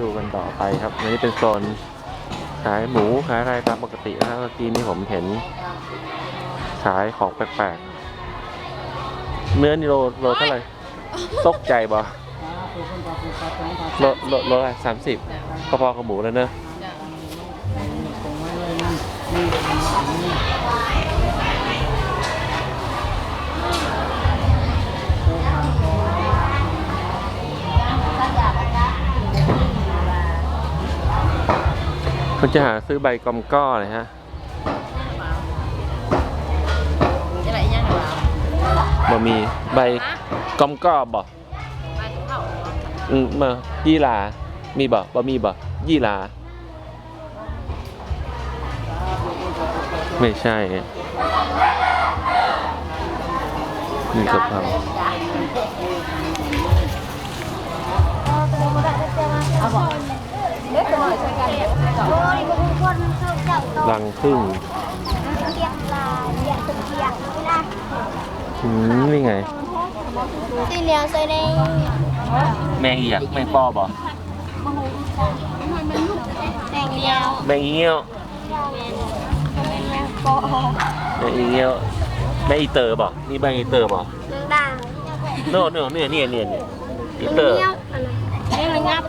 ดูกันต่อไปครับอันนี้เป็นโซนขายหมูขายอะไรตามปกตินะครับเมื่อกี้นี้ผมเห็นขายของแปลกๆเนื้อนี่โลโลเท่าไหร่ตกใจบ่โลโลโลละสามสิบพอกับหมูแล้วเนอะ คุณจะหาซื้อใบกอมก้อเลยฮะจะไหนยังหรอบ่มีใบกอมก้อบ่ไปเข้าอืมมายี่หลามีบ่บ่มีบ่ยี่หลาไม่ใช่นี่กะเพราเอา รังพึ่งเรียกลายเรียกเป็นเรียกไม่ได้อืมนี่ไงตีเหนียวใส่ในแมงอีหยักแมงปอบ่แตงเดียวแมงอีเงี้ยวเป็นแมงโปแมงอีเงี้ยวแมงอีเตอร์บ่นี่แมงอีเตอร์บ่แมงด่างโน่นโน่นเนี่ยเนี่ยเนี่ยเนี่ยอีเตอร์เงี้ยวอะไรนี่มันงับ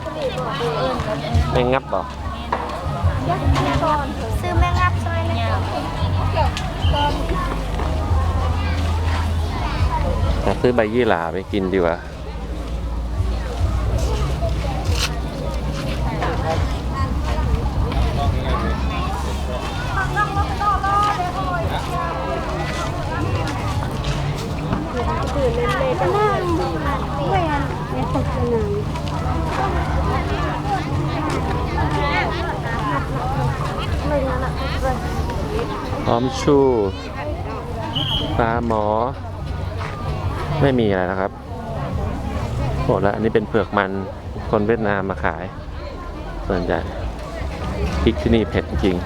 แมงงับบ่ซื้อแมงงับ แต่ซื้อใบยี่หร่าไปกินดีกว่าตื่นเลยเลยจะนั่งเวียนเนี่ยตกจะนั่งหนึ่งนั่นแหละพร้อมชูปลาหมอ ไม่มีอะไรนะครับหมดแล้วอันนี้เป็นเผือกมันคนเวียดนามมาขาย ส่วนใหญ่พริกที่นี่เผ็ดจริง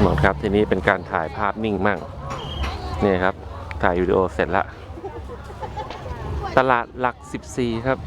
หมดครับทีนี้เป็นการถ่ายภาพนิ่งมั่งเนี่ยครับ ถ่ายวิดีโอเสร็จละตลาดหลัก 14 ครับ